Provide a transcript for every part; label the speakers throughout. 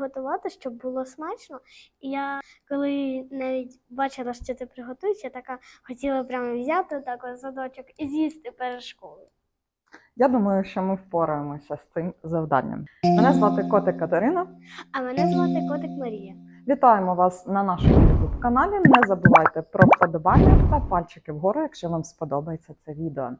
Speaker 1: приготувати, щоб було смачно. І я коли навіть бачила, що ти приготуєш, я така хотіла прямо взяти так задочок і з'їсти перед школою.
Speaker 2: Я думаю, що ми впораємося з цим завданням. Мене звати Котик Катерина.
Speaker 1: А мене звати Котик Марія.
Speaker 2: Вітаємо вас на нашому youtube каналі. Не забувайте про вподобання та пальчики вгору, якщо вам сподобається це відео.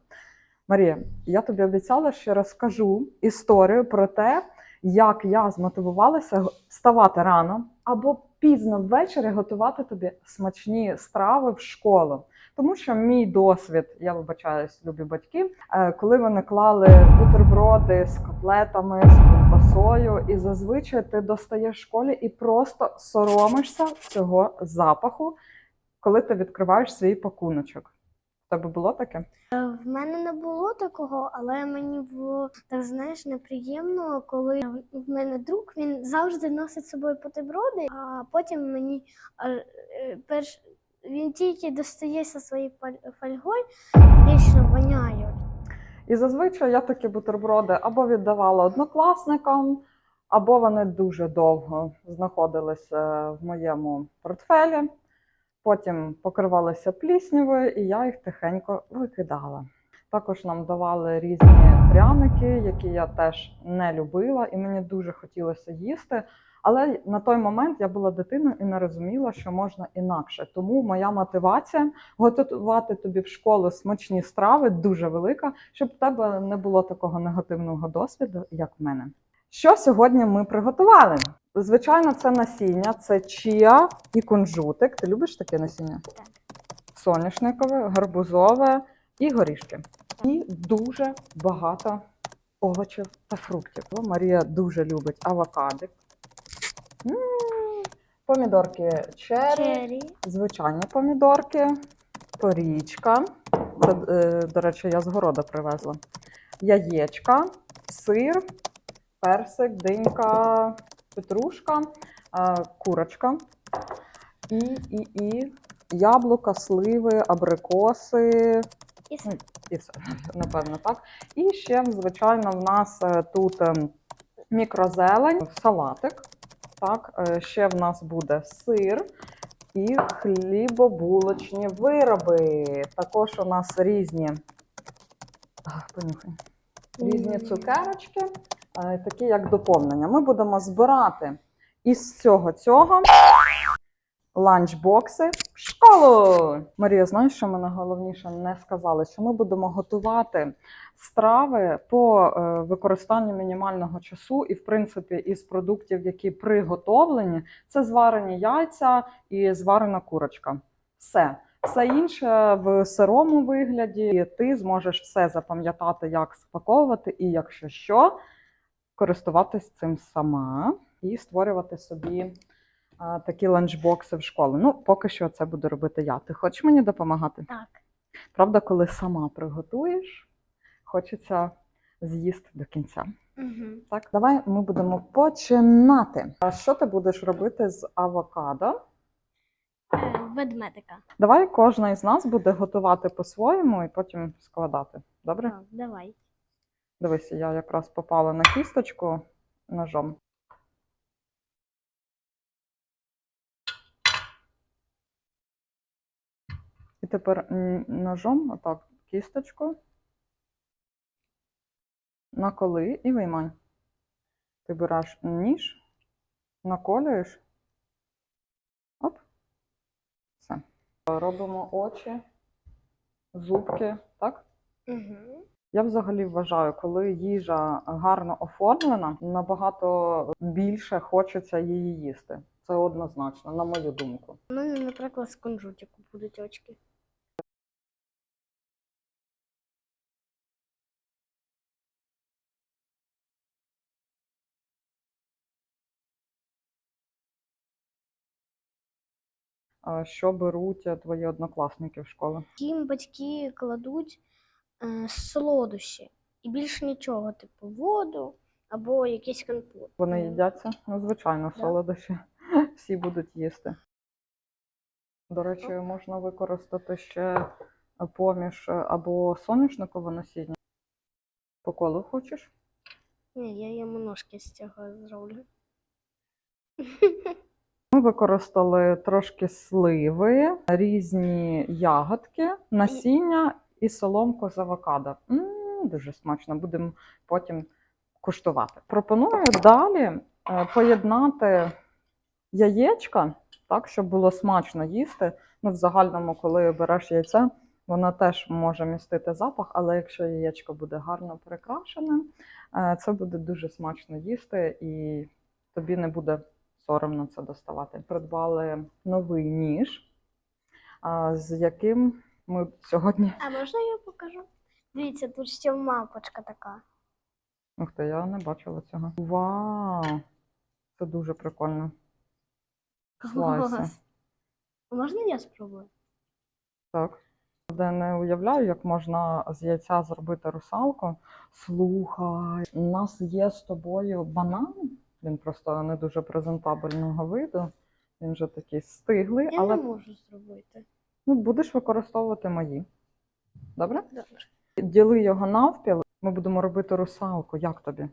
Speaker 2: Марія, я тобі обіцяла, що розкажу історію про те, як я змотивувалася вставати рано або пізно ввечері готувати тобі смачні страви в школу. Тому що мій досвід, я вибачаюсь, любі батьки, е, коли вони клали бутерброди з котлетами, з ковбасою, і зазвичай ти достаєш школі і просто соромишся цього запаху, коли ти відкриваєш свій пакуночок. Тебе було таке?
Speaker 1: Е, В мене не було такого, але мені було так знаєш неприємно, коли в мене друг він завжди носить з собою бутерброди, а потім мені е, перш він тільки достається своєю фольгою, вічно воняють.
Speaker 2: І зазвичай я такі бутерброди або віддавала однокласникам, або вони дуже довго знаходилися в моєму портфелі. Потім покривалися пліснявою, і я їх тихенько викидала. Також нам давали різні пряники, які я теж не любила, і мені дуже хотілося їсти. Але на той момент я була дитиною і не розуміла, що можна інакше. Тому моя мотивація готувати тобі в школу смачні страви дуже велика, щоб в тебе не було такого негативного досвіду, як в мене. Що сьогодні ми приготували? Звичайно, це насіння, це чія і кунжутик. Ти любиш таке насіння?
Speaker 1: Так.
Speaker 2: Соняшникове, гарбузове і горішки. І дуже багато овочів та фруктів. Марія дуже любить авокадик. М, Помідорки черрі, звичайні помідорки, порічка. Це, е, до речі, я з города привезла. Яєчка, сир, персик, динька, петрушка, е, курочка. І, і, і яблука, сливи, абрикоси,
Speaker 1: і с-
Speaker 2: і все, напевно, так. І ще, звичайно, в нас е, тут ем, мікрозелень, салатик. Так, е, ще в нас буде сир і хлібобулочні вироби. Також у нас різні, понюхай, різні цукерочки, такі як доповнення. Ми будемо збирати із всього цього ланчбокси в школу. Марія, знаєш, що ми найголовніше не сказали? Що ми будемо готувати страви по е, використанню мінімального часу, і, в принципі, із продуктів, які приготовлені, це зварені яйця і зварена курочка. Все. Все інше в сирому вигляді ти зможеш все запам'ятати, як спаковувати, і якщо що, користуватись цим сама і створювати собі а, такі ланчбокси в школу. Ну, поки що це буду робити я. Ти хочеш мені допомагати?
Speaker 1: так.
Speaker 2: Правда, коли сама приготуєш, хочеться з'їсти до кінця.
Speaker 1: Угу.
Speaker 2: Так, давай ми будемо починати. А що ти будеш робити з авокадо?
Speaker 1: Е, ведмедика.
Speaker 2: Давай кожна із нас буде готувати по-своєму і потім складати. Добре?
Speaker 1: Так, давай.
Speaker 2: Дивися, я якраз попала на кісточку ножом. І тепер ножом, отак, кісточку. Наколи і виймай. Ти береш ніж, наколюєш. Оп. Все. Робимо очі, зубки, так?
Speaker 1: Угу.
Speaker 2: Я взагалі вважаю, коли їжа гарно оформлена, набагато більше хочеться її їсти. Це однозначно, на мою думку.
Speaker 1: У мене, наприклад, з кунжутику будуть очки.
Speaker 2: Що беруть твої однокласники в школу?
Speaker 1: Їм батьки кладуть солодощі і більше нічого, типу воду або якийсь компот.
Speaker 2: Вони їдяться? Ну, звичайно,
Speaker 1: Да.
Speaker 2: солодощі. Всі будуть їсти. До речі, можна використати ще поміж е, або соняшникове насіння. По колу хочеш?
Speaker 1: Ні, я йому ножки з цього зроблю.
Speaker 2: Ми використали трошки сливи, різні ягодки, насіння і соломку з авокадо. м дуже смачно, будемо потім куштувати. Пропоную далі е, поєднати яєчка, так, щоб було смачно їсти. Ну, в загальному, коли береш яйце, воно теж може містити запах, але якщо яєчко буде гарно прикрашене, е, це буде дуже смачно їсти і тобі не буде соромно це доставати. Придбали новий ніж, з яким ми сьогодні.
Speaker 1: А можна я покажу? Дивіться, тут ще мапочка така.
Speaker 2: Ух ти, я не бачила цього. Вау! Це дуже прикольно. Слайси.
Speaker 1: Клас. Можна я спробую?
Speaker 2: Так. Де не уявляю, як можна з яйця зробити русалку. Слухай, у нас є з тобою банан. Він просто не дуже презентабельного виду. Він вже такий стиглий,
Speaker 1: Я
Speaker 2: але
Speaker 1: не можу зробити.
Speaker 2: Ну, будеш використовувати мої. Добре?
Speaker 1: Добре.
Speaker 2: Діли його навпіл. Ми будемо робити русалку. Як тобі?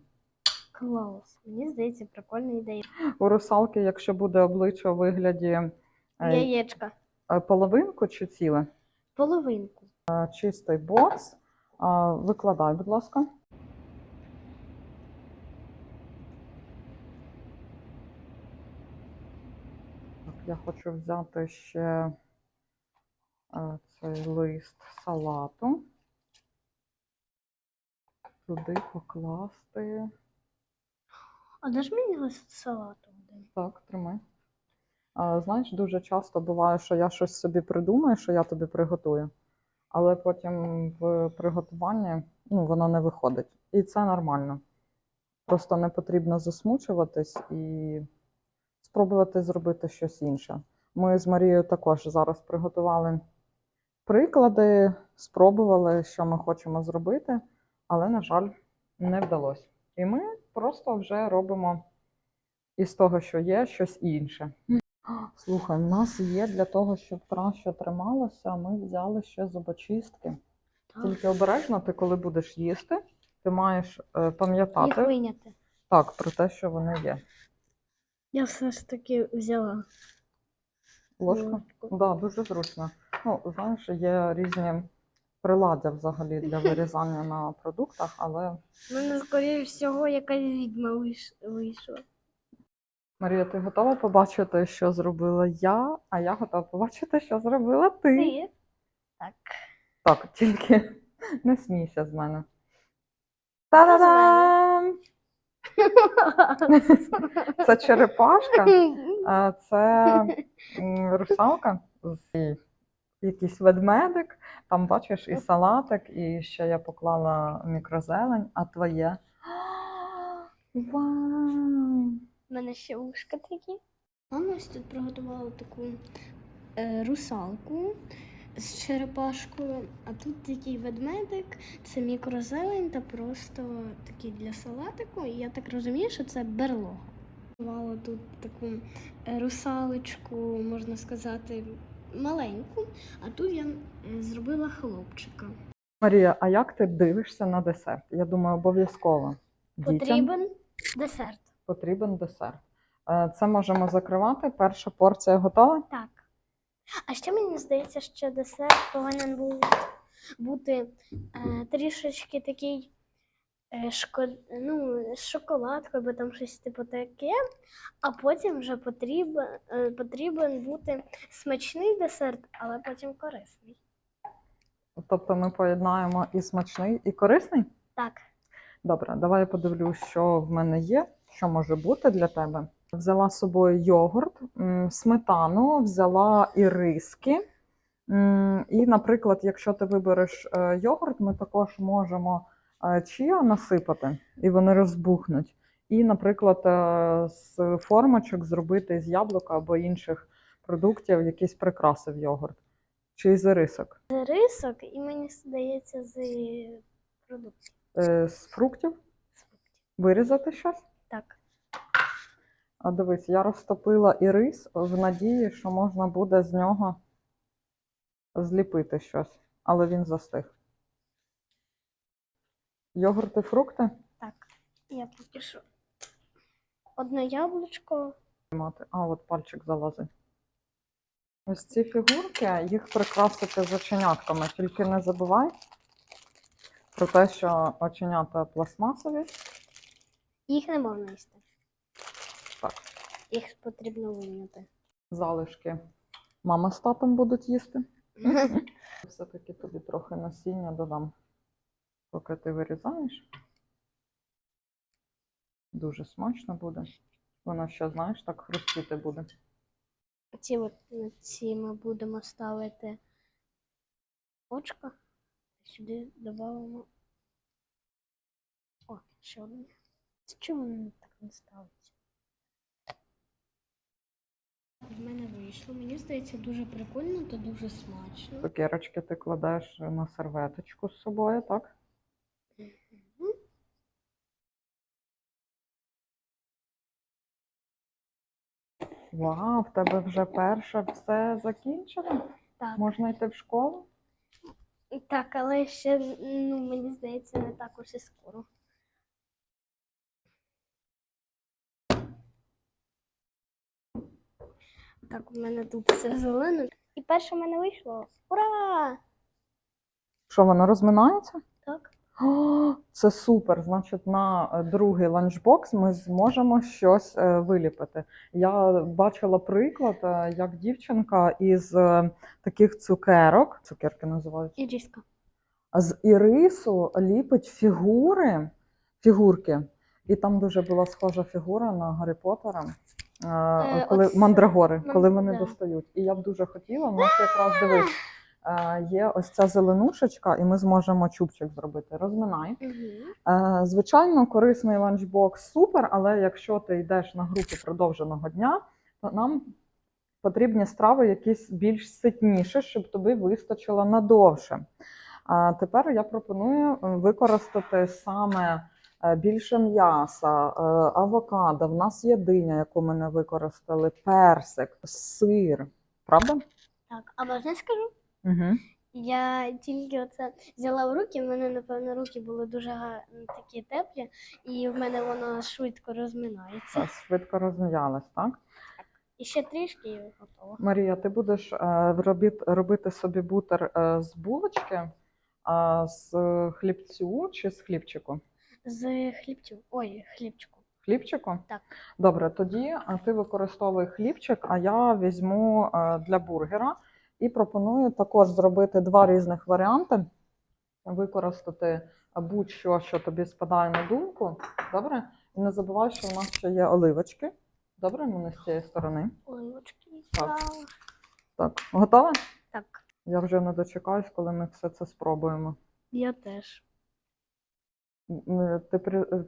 Speaker 1: Клас. Мені здається, прикольна ідея.
Speaker 2: У русалки, якщо буде обличчя у вигляді е,
Speaker 1: Яєчка.
Speaker 2: е, половинку чи ціле?
Speaker 1: Половинку.
Speaker 2: Е, Чистий бокс. Викладай, будь ласка. Я хочу взяти ще цей лист салату. Туди покласти.
Speaker 1: А де ж мені лист салату?
Speaker 2: Так, тримай. Знаєш, дуже часто буває, що я щось собі придумаю, що я тобі приготую, але потім в приготуванні ну, воно не виходить. І це нормально. Просто не потрібно засмучуватись і спробувати зробити щось інше. Ми з Марією також зараз приготували приклади, спробували, що ми хочемо зробити, але, на жаль, не вдалося. І ми просто вже робимо із того, що є, щось інше. Слухай, в нас є для того, щоб краще трималося, ми взяли ще зубочистки. Тільки обережно, ти коли будеш їсти, ти маєш е, пам'ятати
Speaker 1: виняти.
Speaker 2: так, про те, що вони є.
Speaker 1: Я все ж таки взяла.
Speaker 2: Ложка? Так, да, дуже зручно. Ну, знаєш, є різні приладдя взагалі для вирізання на продуктах, але
Speaker 1: У мене, скоріше всього, якась відьма вийшла.
Speaker 2: Марія, ти готова побачити, що зробила я, а я готова побачити, що зробила ти.
Speaker 1: Ти? Так.
Speaker 2: Так, тільки не смійся з мене. Та-да-дам! Це черепашка, це русалка, якийсь ведмедик. Там бачиш і салатик, і ще я поклала мікрозелень, а твоє. Вау!
Speaker 1: У мене ще ушка такі. Мама ось тут приготувала таку е, русалку з черепашкою, а тут такий ведмедик, це мікрозелень та просто такий для салатику. І я так розумію, що це берлога. Тут таку е, русалочку, можна сказати, маленьку, а тут я е, зробила хлопчика.
Speaker 2: Марія, а як ти дивишся на десерт? Я думаю, обов'язково. Дітям
Speaker 1: Потрібен десерт.
Speaker 2: потрібен десерт. Е, Це можемо закривати. Перша порція готова.
Speaker 1: Так. А ще мені здається, що десерт повинен був бути е, трішечки такий шко... ну, з шоколадкою, або там щось типу таке, а потім вже потрібен, е, потрібен бути смачний десерт, але потім корисний.
Speaker 2: Тобто ми поєднаємо і смачний, і корисний.
Speaker 1: Так.
Speaker 2: Добре, давай я подивлюсь, що в мене є, що може бути для тебе. Взяла з собою йогурт, сметану, взяла іриски. М, І, наприклад, якщо ти вибереш е, йогурт, ми також можемо е, чия насипати, і вони розбухнуть. І, наприклад, е, з формочок зробити з яблука або інших продуктів якісь прикраси в йогурт. Чи з ірисок.
Speaker 1: З рисок, і мені здається, з продуктів.
Speaker 2: Е, З фруктів
Speaker 1: з фруктів.
Speaker 2: вирізати щось.
Speaker 1: Так.
Speaker 2: А дивись, я розтопила і рис в надії, що можна буде з нього зліпити щось, але він застиг. Йогурти, фрукти?
Speaker 1: Так. Я поки що. Одне яблучко,
Speaker 2: Мати. А, от пальчик залазить. Ось ці фігурки, їх прикрасити з оченятками. Тільки не забувай про те, що оченята пластмасові.
Speaker 1: Їх не можна їсти.
Speaker 2: Так.
Speaker 1: Їх потрібно вийняти.
Speaker 2: Залишки мама з татом будуть їсти. Все-таки тобі трохи насіння додам, поки ти вирізаєш. Дуже смачно буде. Воно ще, знаєш, так хрустіти буде.
Speaker 1: Ці от на ці ми будемо ставити очка. Сюди додамо. О, ще. Це чому воно так не ставиться? В мене вийшло. Мені здається, дуже прикольно та дуже смачно.
Speaker 2: Цукерочки ти кладеш на серветочку з собою, так? Вау, в тебе вже перше все закінчено.
Speaker 1: Так.
Speaker 2: Можна йти в школу?
Speaker 1: Так, але ще, ну, мені здається, не так уж і скоро. Так, у мене тут все зелено. І перше в мене вийшло. Ура!
Speaker 2: Що воно розминається? О, це супер. Значить, на е, другий ланчбокс ми зможемо щось е, виліпити. Я бачила приклад, е, як дівчинка із таких цукерок, цукерки називаються,
Speaker 1: І різка.
Speaker 2: з ірису ліпить фігури, фігурки. І там дуже була схожа фігура на Гаррі Поттера, коли мандрагори, коли вони достають. І я б дуже хотіла, нас якраз дивись. Е, Є ось ця зеленушечка, і ми зможемо чубчик зробити. Розминай.
Speaker 1: Угу.
Speaker 2: Е, Звичайно, корисний ланчбокс супер, але якщо ти йдеш на групу продовженого дня, то нам потрібні страви якісь більш ситніші, щоб тобі вистачило надовше. А тепер я пропоную е, використати саме більше м'яса, авокадо. В нас є диня, яку ми не використали, персик, сир. Правда?
Speaker 1: Так, а можна скажу?
Speaker 2: Угу.
Speaker 1: Я тільки оце взяла в руки, в мене, напевно, руки були дуже га- такі теплі, і в мене воно швидко розминається.
Speaker 2: Швидко розм'ялась, так?
Speaker 1: І ще трішки і готово.
Speaker 2: Марія, ти будеш е, робити, робити собі бутер е, з булочки, е, з хлібцю чи з хлібчику?
Speaker 1: З хлібцю. Ой, хлібчику.
Speaker 2: Хлібчику?
Speaker 1: Так.
Speaker 2: Добре, тоді е, ти використовуй хлібчик, а я візьму е, для бургера і пропоную також зробити два різних варіанти. Використати будь-що, що тобі спадає на думку. Добре? І не забувай, що в нас ще є оливочки. Добре, вони з цієї сторони.
Speaker 1: Оливочки.
Speaker 2: Так.
Speaker 1: Так.
Speaker 2: Готова?
Speaker 1: так,
Speaker 2: Я вже не дочекаюсь, коли ми все це спробуємо.
Speaker 1: я теж.
Speaker 2: Ти,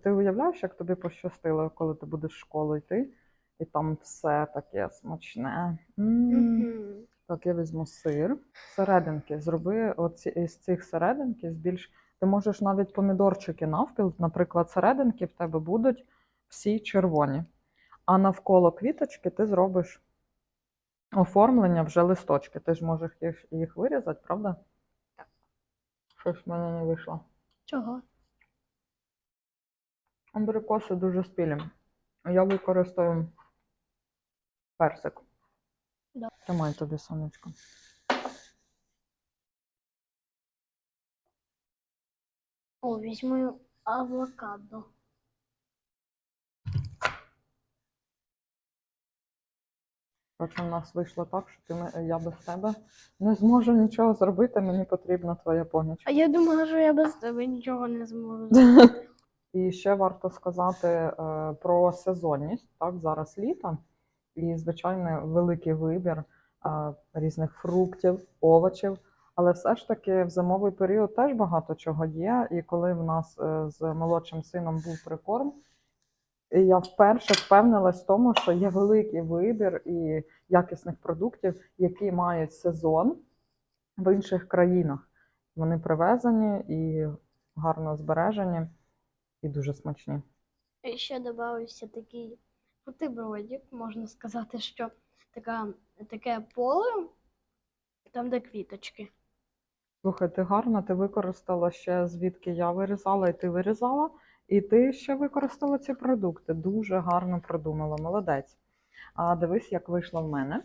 Speaker 2: ти уявляєш, як тобі пощастило, коли ти будеш в школу йти, і там все таке смачне. М.
Speaker 1: Мгм.
Speaker 2: Так, я візьму сир. Серединки. Зроби оці, із цих серединки збільш. Ти можеш навіть помідорчики навпіл, наприклад, серединки в тебе будуть всі червоні. А навколо квіточки ти зробиш оформлення вже листочки. Ти ж можеш їх, їх вирізати, правда?
Speaker 1: Так.
Speaker 2: Щось в мене не вийшло.
Speaker 1: Чого?
Speaker 2: Абрикоси дуже спілі. Я використаю персик. Тримай тобі сонечко.
Speaker 1: О, візьму авокадо.
Speaker 2: Коротше, в нас вийшло так, що ти, я без тебе не зможу нічого зробити, мені потрібна твоя поміч.
Speaker 1: А я думала, що я без тебе нічого не зможу зробити.
Speaker 2: І ще варто сказати е, про сезонність. Так, зараз літо, і, звичайно, великий вибір різних фруктів, овочів. Але все ж таки в зимовий період теж багато чого є. І коли в нас е, з молодшим сином був прикорм, я вперше впевнилась в тому, що є великий вибір і якісних продуктів, які мають сезон в інших країнах. Вони привезені і гарно збережені, і дуже смачні.
Speaker 1: І ще додався такий бутербродик, можна сказати, що така, таке поле, там де квіточки.
Speaker 2: Слухай, ти гарно, ти використала ще звідки я вирізала, і ти вирізала, і ти ще використала ці продукти. Дуже гарно продумала, молодець. А дивись, як вийшло в мене.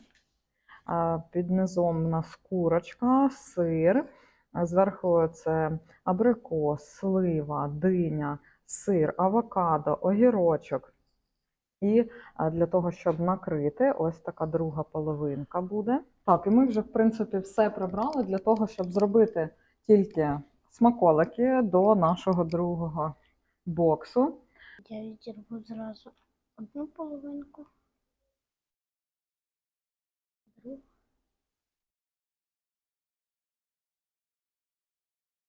Speaker 2: А, Під низом у нас курочка, сир. а Зверху це абрикос, слива, диня, сир, авокадо, огірочок. І для того, щоб накрити, ось така друга половинка буде. Так, і ми вже, в принципі, все прибрали для того, щоб зробити тільки смаколики до нашого другого боксу.
Speaker 1: Я відірву зразу одну половинку. Другу.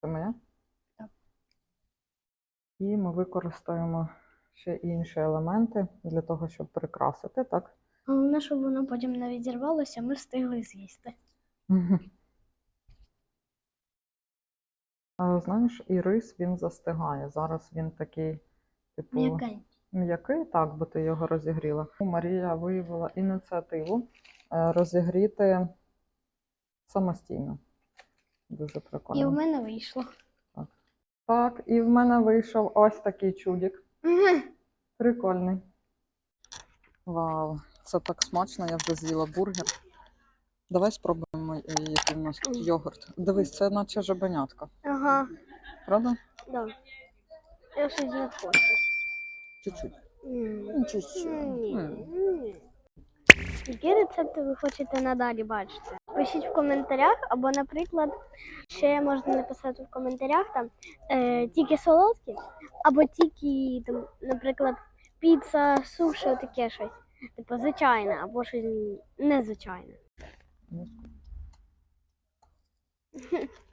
Speaker 2: Це моє?
Speaker 1: Так.
Speaker 2: І ми використаємо ще інші елементи для того, щоб прикрасити, так?
Speaker 1: Головне, щоб воно потім не відірвалося, ми встигли з'їсти.
Speaker 2: А, Знаєш, і рис він застигає. Зараз він такий, типу,
Speaker 1: М'якенький.
Speaker 2: м'який, так, бо ти його розігріла. Марія виявила ініціативу е, розігріти самостійно. Дуже прикольно.
Speaker 1: І в мене вийшло.
Speaker 2: Так, і в мене вийшов ось такий чудік. Прикольний. Вау, це так смачно, я вже з'їла бургер. Давай спробуємо, е, який в нас тут йогурт. Дивись, це наче жабенятка,
Speaker 1: Ага,
Speaker 2: правда?
Speaker 1: да. Я щось не хочу.
Speaker 2: Чуть-чуть. Ну, Чуть-чуть.
Speaker 1: Які рецепти ви хочете надалі бачити? Пишіть в коментарях, або, наприклад, ще можна написати в коментарях там е, тільки солодкі, або тільки, там, наприклад, піца, суші, таке щось. Типу звичайне, або щось незвичайне.
Speaker 2: Ну.